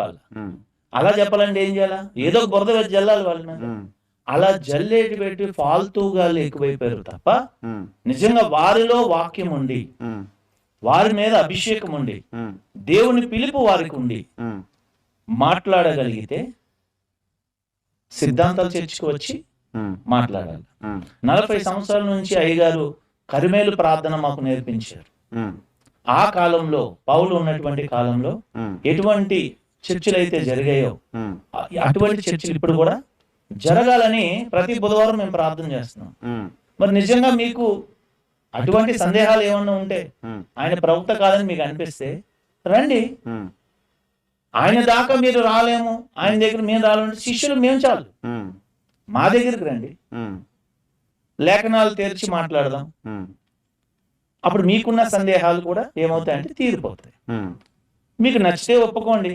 చెప్పాలి? అలా చెప్పాలంటే ఏం చేయాలా? ఏదో ఒక బురద వేసి జల్లాలి వాళ్ళ మీద అలా జల్లేటి పెట్టి ఫాల్తూగాళ్ళు ఎక్కువైపోయారు తప్ప నిజంగా వారిలో వాక్యం ఉండి వారి మీద అభిషేకం ఉండి దేవుని పిలుపు వారికి ఉండి మాట్లాడగలిగితే సిద్ధాంతాలు చర్చకు వచ్చి ఉమ్, మాట్లాడాలి నలభై సంవత్సరాల నుంచి అయ్యగారు కరిమేలు ప్రార్థన మాకు నేర్పించారు. ఆ కాలంలో పౌలు ఉన్నటువంటి కాలంలో ఎటువంటి చర్చలు అయితే జరిగాయో? అటువంటి చర్చలు ఇప్పుడు కూడా జరగాలని ప్రతి బుధవారం మేము ప్రార్థన చేస్తున్నాం. మరి నిజంగా మీకు అటువంటి సందేహాలు ఏమన్నా ఉంటే ఆయన ప్రవక్త కాదని మీకు అనిపిస్తే రండి. ఆయన దాకా మీరు రాలేము ఆయన దగ్గర మేము రావాలంటే శిష్యులు మేము చాలు. మా దగ్గరికి రండి. లేఖనాలు తెరిచి మాట్లాడదాం. అప్పుడు మీకున్న సందేహాలు కూడా ఏమవుతాయంటే తీరిపోతాయి. మీకు నచ్చితే ఒప్పుకోండి.